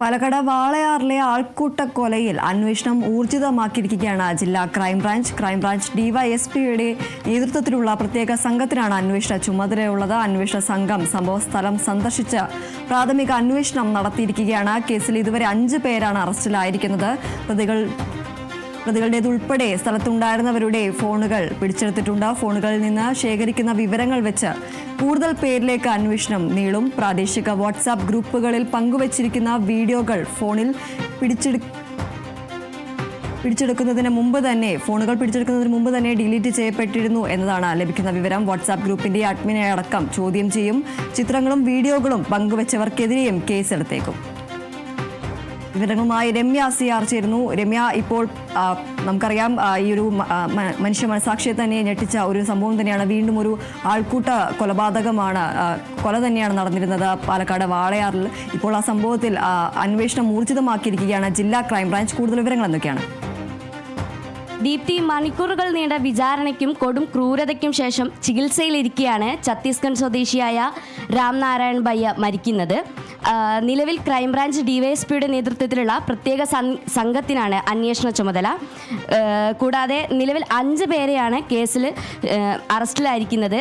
പാലക്കാട് വാളയാറിലെ ആൾക്കൂട്ട കൊലയിൽ അന്വേഷണം ഊർജിതമാക്കിയിരിക്കുകയാണ് ജില്ലാ ക്രൈംബ്രാഞ്ച് ക്രൈംബ്രാഞ്ച് ഡിവൈഎസ്പിയുടെ നേതൃത്വത്തിലുള്ള പ്രത്യേക സംഘത്തിനാണ് അന്വേഷണ ചുമതലയുള്ളത്. അന്വേഷണ സംഘം സംഭവസ്ഥലം സന്ദർശിച്ച് പ്രാഥമിക അന്വേഷണം നടത്തിയിരിക്കുകയാണ്. കേസിൽ ഇതുവരെ അഞ്ച് പേരാണ് അറസ്റ്റിലായിരിക്കുന്നത്. പ്രതികൾ പ്രതികളുടേതുൾപ്പെടെ സ്ഥലത്തുണ്ടായിരുന്നവരുടെ ഫോണുകൾ പിടിച്ചെടുത്തിട്ടുണ്ട്. ഫോണുകളിൽ നിന്ന് ശേഖരിക്കുന്ന വിവരങ്ങൾ വെച്ച് കൂടുതൽ പേരിലേക്ക് അന്വേഷണം നീളും. പ്രാദേശിക വാട്സാപ്പ് ഗ്രൂപ്പുകളിൽ പങ്കുവച്ചിരിക്കുന്ന വീഡിയോകൾ ഫോണിൽ പിടിച്ചെടു പിടിച്ചെടുക്കുന്നതിന് മുമ്പ് തന്നെ ഫോണുകൾ പിടിച്ചെടുക്കുന്നതിന് മുമ്പ് തന്നെ ഡിലീറ്റ് ചെയ്യപ്പെട്ടിരുന്നു എന്നതാണ് ലഭിക്കുന്ന വിവരം. വാട്സാപ്പ് ഗ്രൂപ്പിന്റെ അഡ്മിനെ അടക്കം ചോദ്യം ചെയ്യും. ചിത്രങ്ങളും വീഡിയോകളും പങ്കുവച്ചവർക്കെതിരെയും കേസെടുത്തേക്കും. വിവരങ്ങളുമായി രമ്യ സി ആർ ചേരുന്നു. രമ്യ ഇപ്പോൾ നമുക്കറിയാം ഈ ഒരു മനുഷ്യ മനസാക്ഷിയെ തന്നെ ഞെട്ടിച്ച ഒരു സംഭവം തന്നെയാണ്. വീണ്ടും ഒരു ആൾക്കൂട്ട കൊലപാതകമാണ് കൊല തന്നെയാണ് നടന്നിരുന്നത്. പാലക്കാട് വാളയാറിൽ ഇപ്പോൾ ആ സംഭവത്തിൽ അന്വേഷണം ഊർജിതമാക്കിയിരിക്കുകയാണ്. ജില്ലാ ക്രൈംബ്രാഞ്ച് കൂടുതൽ വിവരങ്ങൾ എന്തൊക്കെയാണ്? ദീപ്തി മണിക്കൂറുകൾ നീണ്ട വിചാരണയ്ക്കും കൊടും ക്രൂരതയ്ക്കും ശേഷം ചികിത്സയിലിരിക്കെയാണ് ഛത്തീസ്ഗഡ് സ്വദേശിയായ രാംനാരായൺ ബയ്യ മരിക്കുന്നത്. നിലവിൽ ക്രൈംബ്രാഞ്ച് ഡിവൈഎസ്പിയുടെ നേതൃത്വത്തിലുള്ള പ്രത്യേക സംഘത്തിനാണ് അന്വേഷണ ചുമതല. കൂടാതെ നിലവിൽ അഞ്ച് പേരെയാണ് കേസിൽ അറസ്റ്റിലായിരിക്കുന്നത്.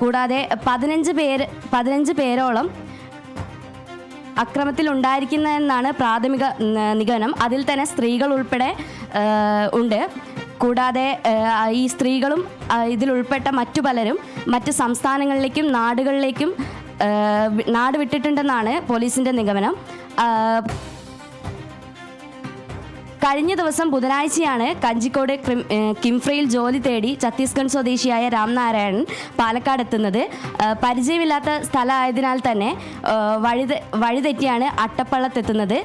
കൂടാതെ പതിനഞ്ച് പേര് പതിനഞ്ച് പേരോളം അക്രമത്തിൽ ഉണ്ടായിരിക്കുന്നതെന്നാണ് പ്രാഥമിക നിഗമനം. അതിൽ തന്നെ സ്ത്രീകൾ ഉൾപ്പെടെ ഉണ്ട്. കൂടാതെ ഈ സ്ത്രീകളും ഇതിൽ ഉൾപ്പെട്ട മറ്റു പലരും മറ്റ് സംസ്ഥാനങ്ങളിലേക്കും നാടുകളിലേക്കും നാട് വിട്ടിട്ടുണ്ടെന്നാണ് പോലീസിന്റെ നിഗമനം. കഴിഞ്ഞ ദിവസം ബുധനാഴ്ചയാണ് കഞ്ചിക്കോട് കിംഫ്രയിൽ ജോലി തേടി ഛത്തീസ്ഗഡ് സ്വദേശിയായ രാംനാരായണൻ പാലക്കാട് എത്തുന്നത്. പരിചയമില്ലാത്ത സ്ഥലമായതിനാൽ തന്നെ വഴി വഴിതെറ്റിയാണ് അട്ടപ്പള്ളത്തെത്തുന്നത്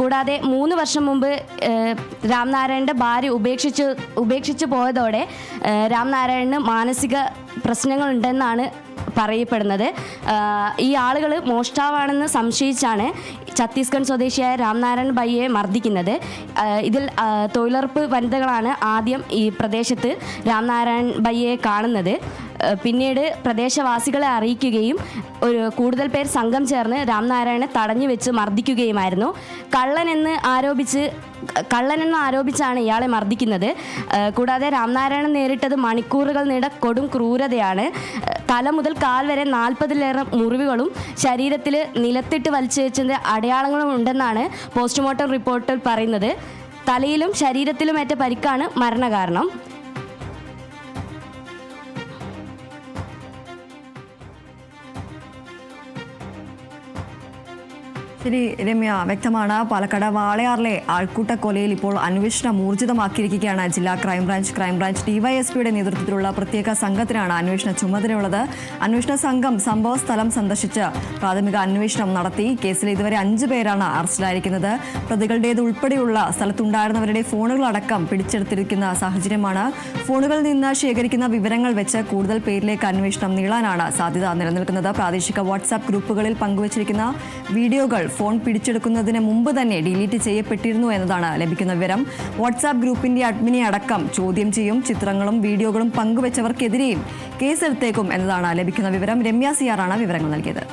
കൂടാതെ മൂന്ന് വർഷം മുമ്പ് രാംനാരായണന്റെ ഭാര്യ ഉപേക്ഷിച്ച് ഉപേക്ഷിച്ചു പോയതോടെ രാംനാരായണന് മാനസിക പ്രശ്നങ്ങളുണ്ടെന്നാണ് പറയപ്പെടുന്നത്. ഈ ആളുകൾ മോഷ്ടാവാണെന്ന് സംശയിച്ചാണ് ഛത്തീസ്ഗഡ് സ്വദേശിയായ രാംനാരായൺ ബയ്യെ മർദ്ദിക്കുന്നത്. ഇതിൽ തൊഴിലുറപ്പ് വനിതകളാണ് ആദ്യം ഈ പ്രദേശത്ത് രാംനാരായൺ ബയ്യെ കാണുന്നത്. പിന്നീട് പ്രദേശവാസികളെ അറിയിക്കുകയും ഒരു കൂടുതൽ പേർ സംഘം ചേർന്ന് രാംനാരായണെ തടഞ്ഞു വെച്ച് മർദ്ദിക്കുകയുമായിരുന്നു കള്ളനെന്ന് ആരോപിച്ച് കള്ളനെന്ന് ആരോപിച്ചാണ് ഇയാളെ മർദ്ദിക്കുന്നത്. കൂടാതെ രാംനാരായണൻ നേരിട്ടത് മണിക്കൂറുകൾ നീണ്ട കൊടും ക്രൂരതയാണ്. തല മുതൽ കാൽ വരെ നാൽപ്പതിലേറെ മുറിവുകളും ശരീരത്തിൽ നിലത്തിട്ട് വലിച്ചു വെച്ചതിന്റെ അടയാളങ്ങളും ഉണ്ടെന്നാണ് പോസ്റ്റ്മോർട്ടം റിപ്പോർട്ടിൽ പറയുന്നത്. തലയിലും ശരീരത്തിലും ഏറ്റ പരിക്കാണ് മരണകാരണം. ശരി രമ്യ. വ്യക്തമാണ്. പാലക്കാട് വാളയാറിലെ ആൾക്കൂട്ട കൊലയിൽ ഇപ്പോൾ അന്വേഷണം ഊർജിതമാക്കിയിരിക്കുകയാണ് ജില്ലാ ക്രൈംബ്രാഞ്ച്. ക്രൈംബ്രാഞ്ച് ഡിവൈഎസ്പിയുടെ നേതൃത്വത്തിലുള്ള പ്രത്യേക സംഘത്തിനാണ് അന്വേഷണ ചുമതലയുള്ളത്. അന്വേഷണ സംഘം സംഭവ സ്ഥലം സന്ദർശിച്ച് പ്രാഥമിക അന്വേഷണം നടത്തി. കേസിൽ ഇതുവരെ അഞ്ചു പേരാണ് അറസ്റ്റിലായിരിക്കുന്നത്. പ്രതികളുടേത് ഉൾപ്പെടെയുള്ള സ്ഥലത്തുണ്ടായിരുന്നവരുടെ ഫോണുകളടക്കം പിടിച്ചെടുത്തിരിക്കുന്ന സാഹചര്യമാണ്. ഫോണുകളിൽ നിന്ന് ശേഖരിക്കുന്ന വിവരങ്ങൾ വെച്ച് കൂടുതൽ പേരിലേക്ക് അന്വേഷണം നീളാനാണ് സാധ്യത നിലനിൽക്കുന്നത്. പ്രാദേശിക വാട്സാപ്പ് ഗ്രൂപ്പുകളിൽ പങ്കുവച്ചിരിക്കുന്ന വീഡിയോകൾ ഫോൺ പിടിച്ചെടുക്കുന്നതിന് മുമ്പ് തന്നെ ഡിലീറ്റ് ചെയ്യപ്പെട്ടിരുന്നു എന്നതാണ് ലഭിക്കുന്ന വിവരം. വാട്സാപ്പ് ഗ്രൂപ്പിന്റെ അഡ്മിനെ അടക്കം ചോദ്യം ചെയ്യും ചിത്രങ്ങളും വീഡിയോകളും പങ്കുവച്ചവർക്കെതിരെയും കേസെടുത്തേക്കും എന്നതാണ് ലഭിക്കുന്ന വിവരം. രമ്യ സിയാറാണ് വിവരങ്ങൾ നൽകിയത്.